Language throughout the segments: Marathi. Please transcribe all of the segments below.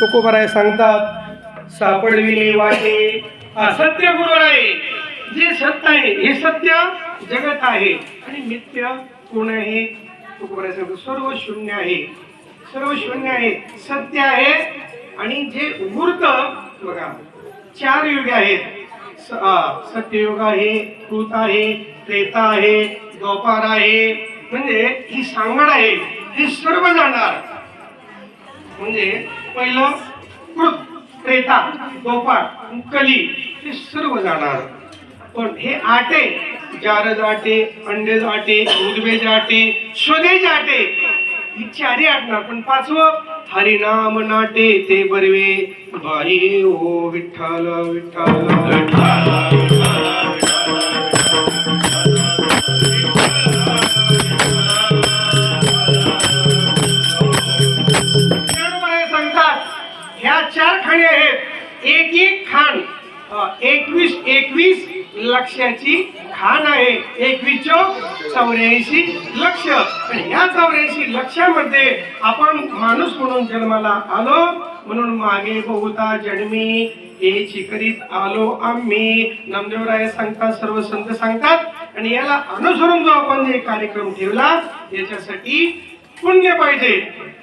तुकोबराय सांगतात सापडविले वाटे असत्य गुरु आहे. जे सत्य आहे हे सत्य जगत आहे. आणि मिथ्य कोण आहे तुकोबराय सांगतो सर्व शून्य आहे. सर्व शून्य आहे. सत्य आहे. आणि जे मूर्त बघा चार युग आहेत. सत्ययुग आहे कृत आहे त्रेता आहे द्वापार आहे. म्हणजे ही सांगड आहे हे सर्व जाणार. म्हणजे पहिलं कृत त्रेता गोपाळ कली हे सर्व जाणार. पण हे आटे जारज आटे अंडेज आटे उदबेज आटे स्वदेज आटे ही चारी आटणार. पण पाचवं हरिनाम नाटे ते बरवे. भाई ओ हो, विठ्ठल. विठ्ठल विठ्ठल. खाणी आहेत. एक एक खाण एकवीस एकवीस लक्षाची खाण आहे. एकवीस चौक चौऱ्याऐंशी लक्ष. ह्या चौऱ्याऐंशी लक्षामध्ये आपण माणूस म्हणून जन्माला आलो. म्हणून मागे बहुता जन्मी. हे करीत आलो आम्ही. नामदेवराय सांगतात सर्व संत सांगतात. आणि याला अनुसरून जो आपण जे कार्यक्रम ठेवला याच्यासाठी पुण्य पाहिजे.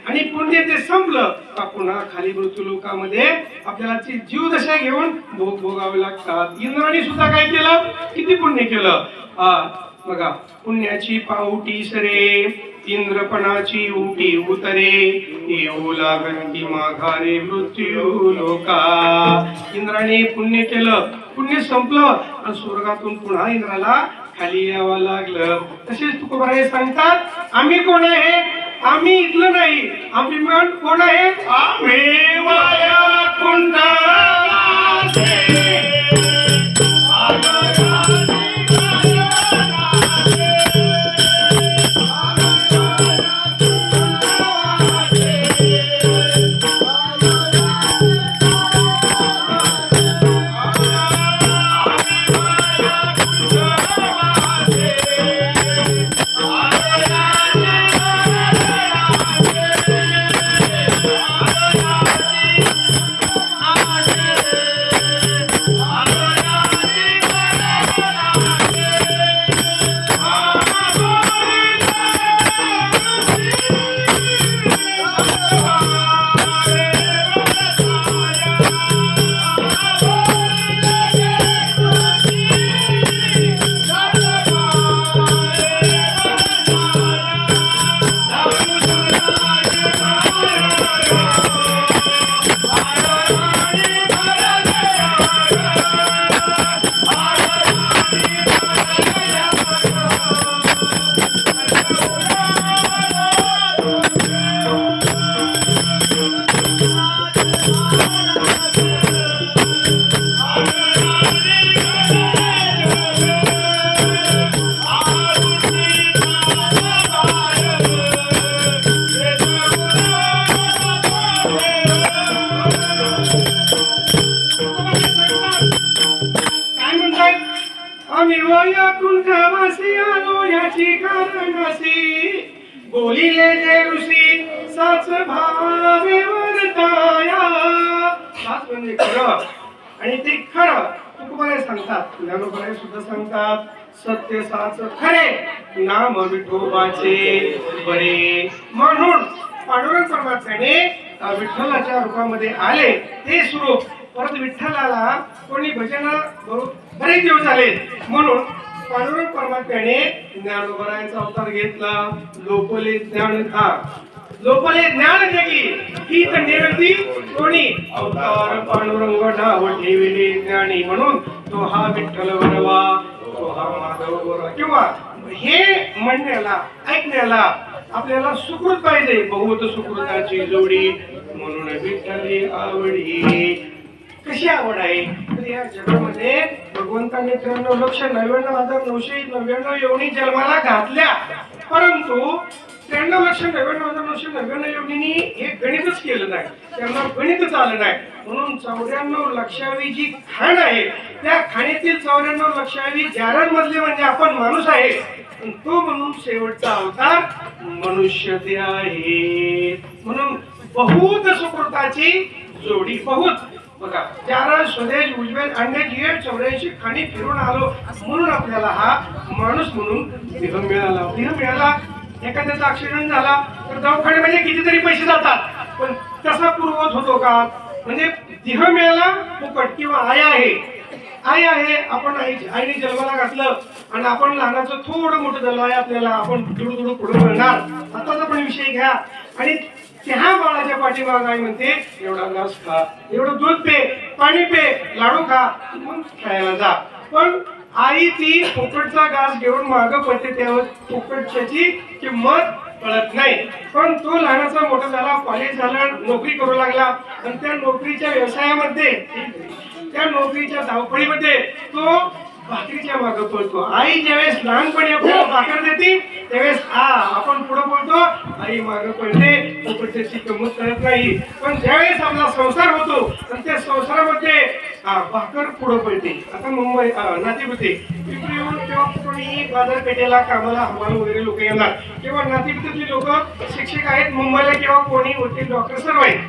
आणि पुण्य ते संपलं का पुन्हा खाली मृत्यू लोकामध्ये आपल्याला ती जीव दशा घेऊन भोग भोगावे लागतात. इंद्राने सुद्धा काय केलं? किती पुण्य केलं? हा बघा पुण्याची पावटी सरे इंद्रपणाची उटी उतरे येऊ लागन की माघारे मृत्यू लोका. इंद्राने पुण्य केलं. पुण्य संपलं आणि स्वर्गातून पुन्हा इंद्राला खाली यावं लागलं. तसेच तुकोबाराय सांगतात आम्ही कोण आहे? आम्ही इथलं नाही आम्ही मन कोण आहे? आम्ही वाया काय आम्ही वया कुंठवासी आलो याची कारणासी बोलिले जे ऋषी साच भावे वरताया साच म्हणजे खरं. आणि ते खरं तुकोबारे सांगतात. ज्ञानोबारे सुद्धा सांगतात सत्य साच खरे. नाम विठोबाचे बरे. म्हणून पांडुरंग परमात्म्याने विठ्ठलाच्या रूपामध्ये आले. ते स्वरूप परत विठ्ठलाला कोणी भजन बरेच दिवस झाले. म्हणून पांडुरंग परमात्म्याने ज्ञानोबरायांचा अवतार घेतला. लोपले ज्ञान था लोपले ज्ञान जगी. ही तर निरती कोणी? अवतार पांडुरंग नाव ठेविले ज्ञानी म्हणून. तो हा विठ्ठल वरवा तो हा माधव वरवा. किंवा हे म्हणण्याला ऐकण्याला आपल्याला सुकृत पाहिजे. बहुत सुकृताची जोडी. म्हणून विठ्ठली आवडी कशी आवड आहे? तर या जगामध्ये भगवंताने त्र्याण्णव लक्ष नव्याण्णव हजार नऊशे नव्याण्णव एवढी जन्माला घातल्या. परंतु त्र्याण्णव लक्ष नव्याण्णव हजार नऊशे नव्याण्णव एवढीनी हे गणितच केलं नाही. त्यांना गणितच आलं नाही. म्हणून चौऱ्याण्णव लक्षावी जी खाण आहे. त्या खाणीतील चौऱ्याण्णव लक्षावी मधले म्हणजे आपण माणूस आहे. तो म्हणून शेवटचा अवतार मनुष्य ते आहे. म्हणून बहुत सुकृताची जोडी बहुत बघा चार स्वदेश उजवेल अंडे जिए चौऱ्याऐंशी खाणी फिरून आलो म्हणून आपल्याला हा माणूस म्हणून देह मिळाला. देह मिळाला एखाद्याचा ऍक्सिडेंट झाला तर दवाखान्यामध्ये कितीतरी पैसे जातात. पण तसा पूर्वत होतो का? म्हणजे देह मिळाला फुकट किंवा आय आहे. आई आहे आपण आई आईने जन्माला घातलं आणि आपण लहानाचं थोडं मोठं झालं आहे आपल्याला आपण दुडू दुडू पुढे मिळणार. आताचा पण विषय घ्या. आणि त्या बाळाच्या पाठीमाग आई म्हणते एवढा घास खा एवढं दूध पे पाणी पे लाडू खा मग खेळायला जा. पण आई ती फुकटचा घास घेऊन मागं पडते त्यावर फुकटच्याची किंमत कळत नाही. पण तो लहानाचा मोठा झाला कॉलेज झालं नोकरी करू लागला. आणि त्या नोकरीच्या व्यवसायामध्ये त्या नोकरीच्या धावपळीमध्ये तो भाकरीच्या मागे पळतो. आई ज्यावेळेस लहानपणी आपल्याला भाकर देते त्यावेळेस आ आपण पुढे बोलतो. आई मागे पळते फुकटची किंमत कळत नाही. पण ज्यावेळेस आपला संसार होतो आणि त्या संसारामध्ये भाकर पुढे पडते आता मुंबई नातेपुते. पिंपरीहून किंवा कोणी बाजारपेठेला कामाला हवाला वगैरे लोक येणार. किंवा नातेपुतेतली लोक शिक्षक आहेत. मुंबईला किंवा कोणी वकील डॉक्टर सर्व आहेत.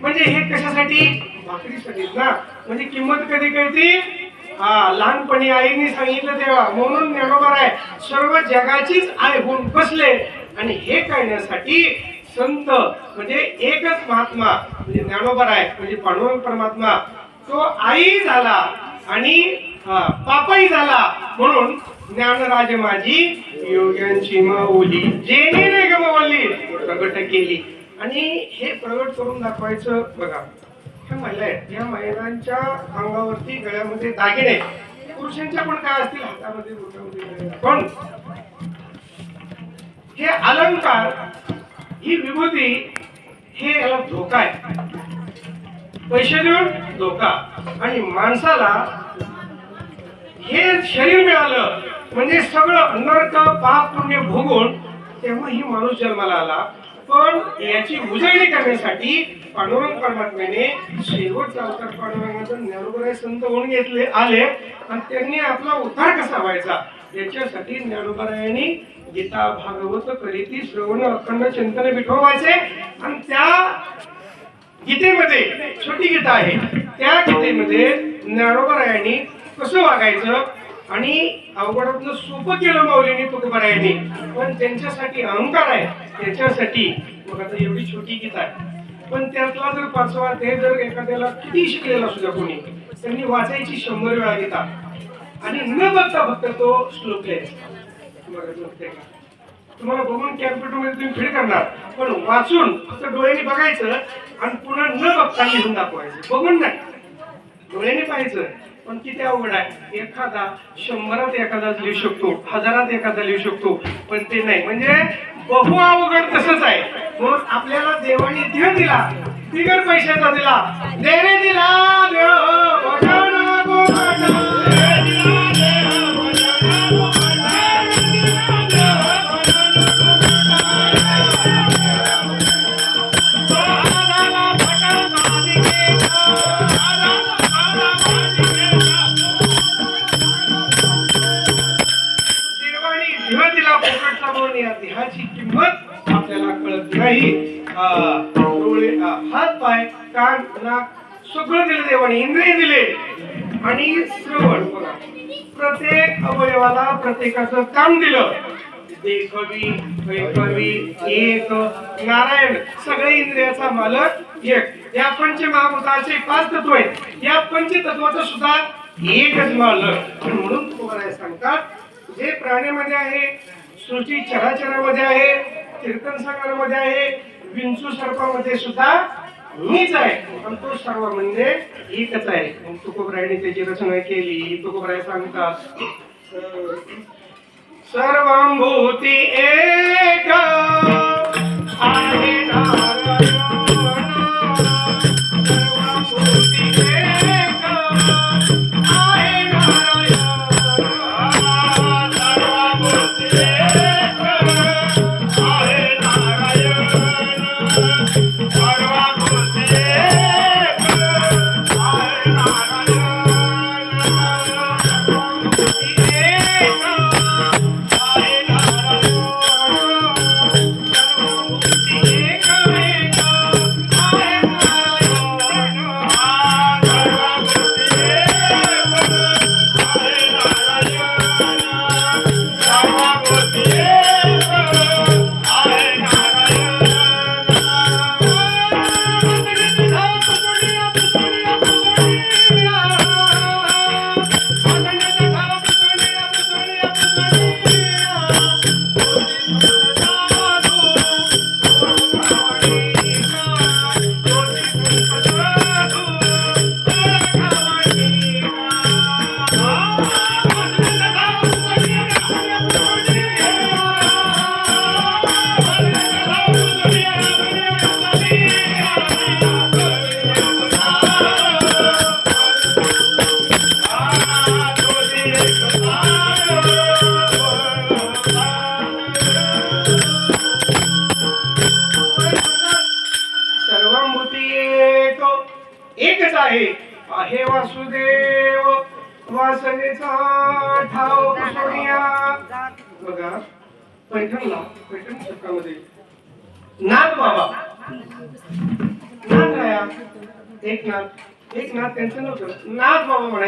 म्हणजे हे कशासाठी? भाकरीसाठी ना. म्हणजे किंमत कधी कळते? हा लहानपणी आईने सांगितलं तेव्हा म्हणून ज्ञानोबर आहे सर्व जगाचीच आई होऊन बसले. आणि हे करण्यासाठी संत म्हणजे एकच महात्मा म्हणजे ज्ञानोबर आहे म्हणजे पांडुरंग परमात्मा तो आई झाला आणि पापाही झाला. म्हणून ज्ञानराज माझी योग्यांची माऊली जेने रे गमवली प्रगट केली. आणि हे प्रगट करून दाखवायचं बघा. ह्या महिला आहेत या महिलांच्या अंगावरती गळ्यामध्ये दागिने. पुरुषांच्या पण काय असतील? हातामध्ये बोटामध्ये पण हे अलंकार ही विभूती हे याला धोका आहे. पैसे देऊन धोका. आणि माणसाला हे शरीर मिळालं म्हणजे सगळं नरक पाप पुण्य भोगून तेव्हा ही माणूस जन्माला आला. पण याची उजळणी करण्यासाठी पांडुरंग परमात्म्याने शेवटचा अवतार पांडुरंगाचं ज्ञानोबराय संत होऊन घेतले आले. आणि त्यांनी आपला उद्धार कसा व्हायचा? याच्यासाठी ज्ञानोबरायांनी गीता भागवत करीती श्रवण अखंड चिंतन विठोबायचे आणि त्या गीतेमध्ये छोटी गीता आहे त्या गीतेमध्ये ज्ञानोबरायांनी कसं वागायचं? आणि अवघडातलं सोपं केलं माऊलीने तुकोबरायांनी. पण त्यांच्यासाठी अहंकार आहे त्याच्यासाठी. मग आता एवढी छोटी गीत आहे. पण त्यातला जर पाचवा ते जर एखाद्याला किती शिकलेला सुद्धा कोणी त्यांनी वाचायची शंभर वेळा गीता. आणि न बघता फक्त तो श्लोक लिहायचा. तुम्हाला बघून कॅम्प्युटरमध्ये तुम्ही फीड करणार. पण वाचून फक्त डोळ्याने बघायचं आणि पुन्हा न बघता लिहून दाखवायचं. बघून नाही. डोळ्याने पाहायचं. पण किती अवघड आहे? एखादा शंभरात एखादा लिहू शकतो हजारात एखादा लिहू शकतो पण ते नाही. म्हणजे बहु अवघड तसंच आहे. म्हणून आपल्याला देवाने देव दिला बिगर पैशाचा दिला देणे दिला देव. प्रत्येकाचं काम दिलं. देखवी ऐकवी एक नारायण सगळे इंद्रियाचा मालक एक. या पंचमहाभूताचे पाच तत्व आहेत. या पंचतत्वाचं सुद्धा एकच मालक. म्हणून तुम्हाला सांगतात जे प्राण्यामध्ये आहे सृष्टी चराचरामध्ये आहे कीर्तन सागरामध्ये आहे विंचू सर्पामध्ये सुद्धा मीच आहे. पण तो सर्व म्हणजे एकच आहे. तुकोबरायने त्याची रचना केली तुकोबराय सांगतात सर्वभूती एक आहे नारायण Thank you.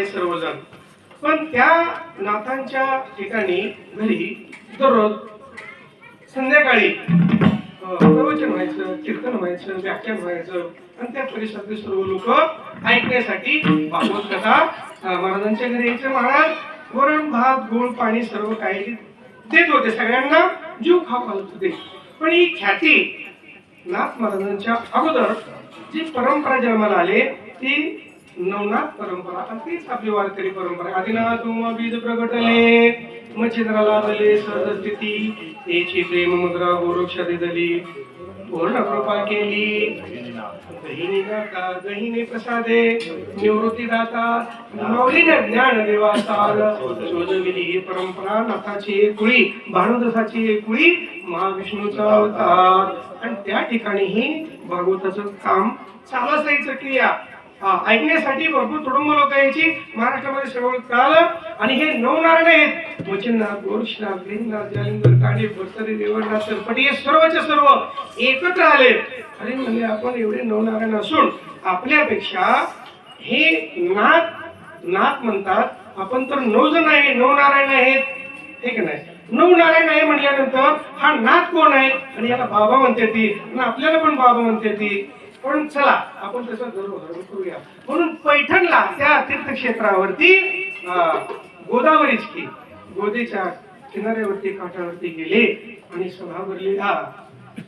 सर्वजण. पण त्या नाथांच्या ठिकाणी घरी दररोज संध्याकाळी प्रवचन व्हायचं कीर्तन व्हायचं व्याख्यान व्हायचं आणि त्या परिसरातले सर्व लोक ऐकण्यासाठी भागवत कथा महाराजांच्या घरी यायचे. महाराज वरण भात गोड पाणी सर्व काही देत होते. सगळ्यांना जीव खाऊ घालत होते. पण ही ख्याती नाथ महाराजांच्या अगोदर जी परंपरा जन्माला आले ती नवनाथ परंपरा तीच आपली वारकरी परंपरा. आदिनाथ उमा बीज प्रगटले मच्छिद्राला दले सहज स्थिती प्रेम मुद्रा गोरक्षा दिदली पूर्ण कृपा केली. गहिनी गहिनी प्रसादे निवृत्ती दाता माऊलीने ज्ञान देवासार शोधविली ही परंपरा नाथाची एक कुळी भानुदासाची एक कुळी महाविष्णूचा अवतार. आणि त्या ठिकाणीही भागवताचं काम चालू असायचं क्रिया. ऐकण्यासाठी भरपूर कुटुंब लोक यायची. महाराष्ट्रामध्ये सर्व कळालं. आणि हे नऊ नारायण आहेत. वचननाथ गोरक्षनाथ गिरीनाथ जालिंदर काडे भरसरे देवनाथ सरपटी हे सर्वचे सर्व एकत्र आले. अरे म्हणजे आपण एवढे नऊ नारायण असून आपल्यापेक्षा हे नाथ नाथ म्हणतात. आपण तर नऊ जण आहे नऊ नारायण आहेत. हे का नाही? नऊ नारायण आहे म्हटल्यानंतर हा नाथ कोण आहे? आणि याला बाबा म्हणते ती. आणि आपल्याला पण बाबा म्हणते ती. पण चला आपण त्याचा गर्व करूया. म्हणून पैठणला त्या तीर्थक्षेत्रावरती गोदावरीची गोदावरीच की गोदीच्या किनाऱ्यावरती काठावरती गेले आणि सभा भरली. हा.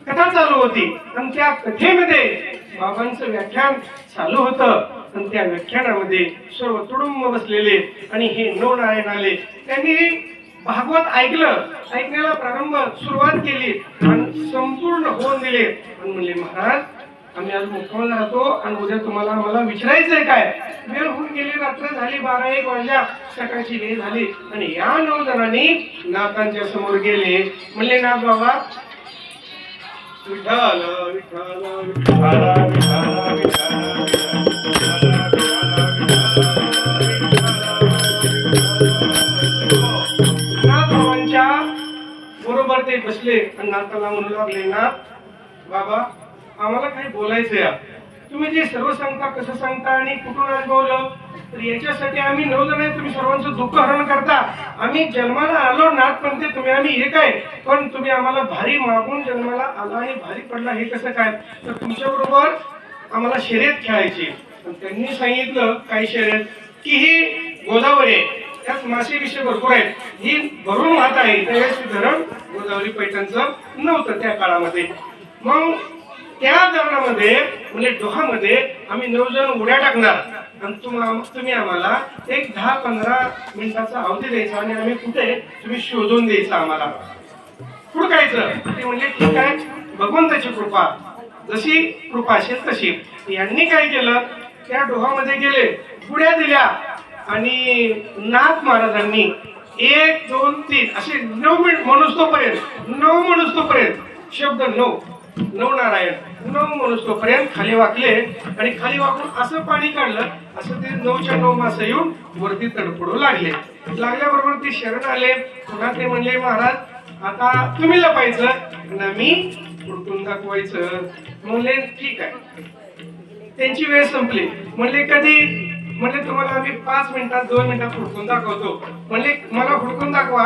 कथा चालू होती. आणि त्या कथेमध्ये बाबांचं व्याख्यान चालू होतं. आणि त्या व्याख्यानामध्ये सर्व तुडुंब बसलेले आणि हे नऊ नारायण आले. त्यांनी भागवत ऐकलं. ऐकण्याला प्रारंभ सुरुवात केली. आणि संपूर्ण होऊन दिले. आणि म्हणले महाराज आम्ही आज मुक्कामाला राहतो आणि उद्या तुम्हाला आम्हाला विचारायचंय काय? वेळ होऊन गेली रात्र झाली बारा एक वाजल्या सकाळची वेळ झाली. आणि या नऊ जणांनी नाथांच्या समोर गेले. म्हणले नाथ बाबा. विठ्ठल विठ्ठल विठ्ठल बरोबर ते बसले आणि नाथाला म्हणू लागले नाथ बाबा आम्हाला काही बोलायचं या तुम्ही जे सर्व सांगता कसं सांगता आणि कुठून अनुभवलं तर याच्यासाठी आम्ही नऊ जण आहे तुम्ही सर्वांचं दुःख हरण करता. आम्ही जन्माला आलो नाथ म्हणते तुम्ही आम्ही एक आहे. पण तुम्ही आम्हाला भारी मागून जन्माला आला आणि भारी पडला हे कसं काय? तर तुमच्या बरोबर आम्हाला शर्यत खेळायची त्यांनी सांगितलं काही शर्यत? की ही गोदावरी आहे. त्यात मासे विषय भरपूर आहेत. ही भरून वाहत आहे. त्यावेळेस धरण गोदावरी पैठणचं नव्हतं त्या काळामध्ये. मग त्या धरणामध्ये म्हणजे डोहामध्ये आम्ही नऊ जण उड्या टाकणार. आणि तुम्हाला तुम्ही आम्हाला एक दहा पंधरा मिनिटाचा अवधी द्यायचा आणि आम्ही कुठे तुम्ही शोधून द्यायचा आम्हाला. हुडकायचं ते म्हणजे ठीक आहे भगवंताची कृपा. जशी कृपा असेल तशी. यांनी काय केलं? त्या डोहामध्ये गेले पुढ्या दिल्या. आणि नाथ महाराजांनी एक दोन तीन असे नऊ मिनिट म्हणूस तोपर्यंत नऊ म्हणूस तोपर्यंत शब्द नऊ. नऊ नारायण नऊ माणूस तोपर्यंत खाली वाकले आणि खाली वाकून असं पाणी काढलं असं ते नऊच्या नऊ मासं येऊन वरती तडफडू लागले. लागल्याबरोबर ते शरण आले. पुन्हा ते म्हणले महाराज आता तुम्ही लपायचं आणि मी उलटून दाखवायचं. म्हणले ठीक आहे. त्यांची वेळ संपली. म्हणले कधी? म्हणले तुम्हाला आम्ही पाच मिनिटात दोन मिनिटात हुडकून दाखवतो. म्हणले मला हुडकून दाखवा.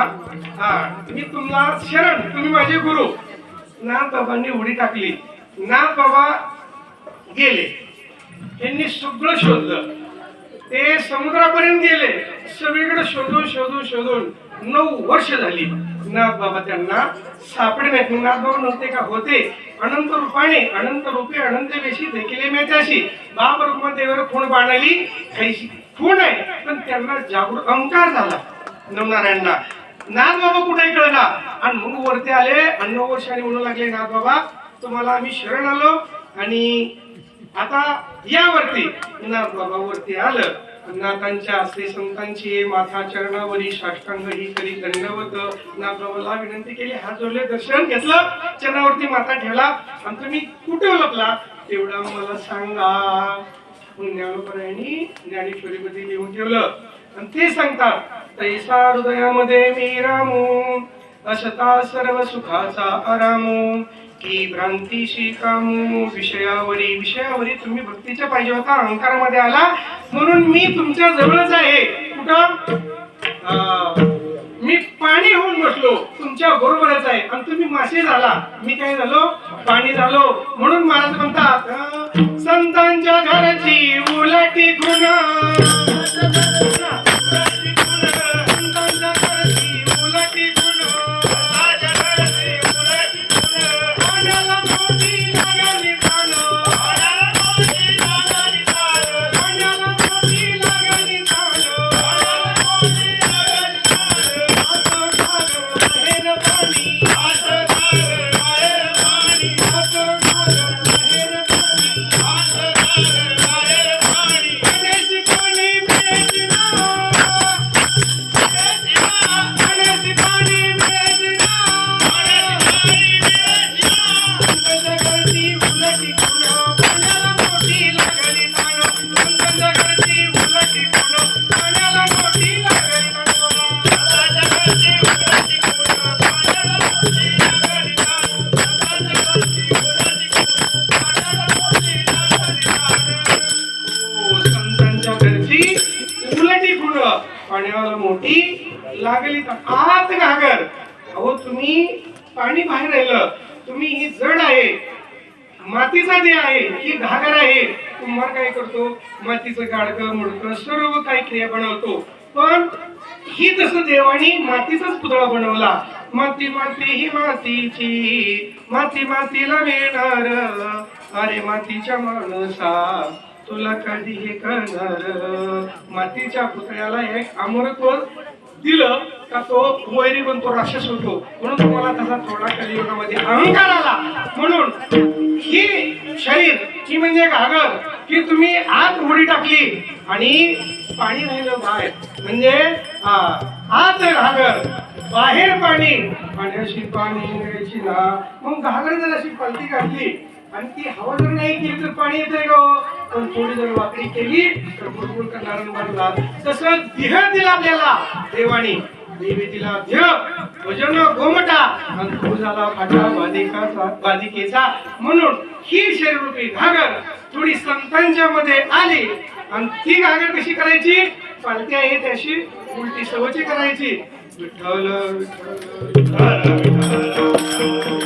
हा मी तुम्हाला शरण तुम्ही माझे गुरु. नाम बाबांनी उडी टाकली. नाम बाबा गेले. त्यांनी सगळं शोधलं. ते समुद्रापर्यंत गेले. सगळीकडे शोधून शोधून शोधून नऊ वर्ष झाली. नाथ बाबा त्यांना सापडे नाहीत. नाथ बाबा नव्हते का? होते. अनंत रूपाने अनंत रूपे अनंत वेशी देखील मेत्याशी बाप रूपा देवर खूण बाणाली कैशी खूण आहे पण त्यांना जागृत अहंकार झाला. नवनारायणला नाथ बाबा कुठे कळला आणि मग वरती आले आणि नऊ वर्षाने म्हणू लागले नाथ बाबा. तुम्हाला आम्ही शरण आलो. आणि आता यावरती नाथ बाबा वरती आलं. नाथांच्या असले संतांची माथा चरणावरी साष्टांग ही करी दंडवत नाथ बाबाला विनंती केली हात जोडले दर्शन घेतलं चरणावरती माथा ठेवला. आणि तुम्ही कुठे लपला? तेवढा मला सांगा. ज्ञानोपरायणी ज्ञानेश्वरीमध्ये लिहून ठेवलं. आणि ते सांगतात तैसा हृदयामध्ये मी रामू. असता सर्व सुखाचा आरामू. की भ्रांतीशी कामू. विषयावरी विषयावरी तुम्ही भक्तीच्या पाहिजे होता. अहंकारामध्ये आला. म्हणून मी तुमच्या जवळच आहे. कुठं? मी पाणी होऊन बसलो. तुमच्या बरोबरच आहे. आणि तुम्ही मासे झाला. मी काय झालो? पाणी झालो. म्हणून महाराज म्हणतात संतांच्या घराची उलटी गुण पाण्याला मोठी लागली मोठी लागली तर आत घागर. अहो तुम्ही पाणी बाहेर राहिलं तुम्ही ही जड आहे. मातीचा जे आहे ही घागर आहे. कुंभार काय करतो? मातीचं गाडकं मुडकं सर्व काही क्रिया बनवतो. पण ही तसं देवानी मातीचाच पुतळा बनवला माती माती ही मातीची माती मातीला मिळणार. अरे मातीच्या माणसा तुला कधी हे करणार? मातीच्या पुतळ्याला एक अमरत्व दिलं. का तो वैरी बनतो राक्षस होतो म्हणून तुम्हाला तसा थोडा कलियुगामध्ये अहंकार आला. म्हणून ही शरीर ही म्हणजे घागर की तुम्ही आत उडी टाकली आणि पाणी राहिलं बाहेर. म्हणजे आत घागर बाहेर पाणी. पाण्याशी पाणी घ्यायची ना मग घागर जर अशी पलटी काढली आणि ती हवा जर नाही केली तर पाणी येते का पण थोडी जर वाकडी केली तर भरपूर करणारा तसं ध्येय दिलं आपल्याला देवानी. देवी दिला भजन गोमटा आणि तो झाला फाटा बाधिकाचा बाधिकेचा म्हणून ही शरीरूपी घागर थोडी संतांच्या मध्ये आली. आणि ती घागर कशी करायची? पालत्या आहे त्याशी उलटी सवची करायची. विठ्ठल विठ्ठल विठ्ठल, विठ्ठल.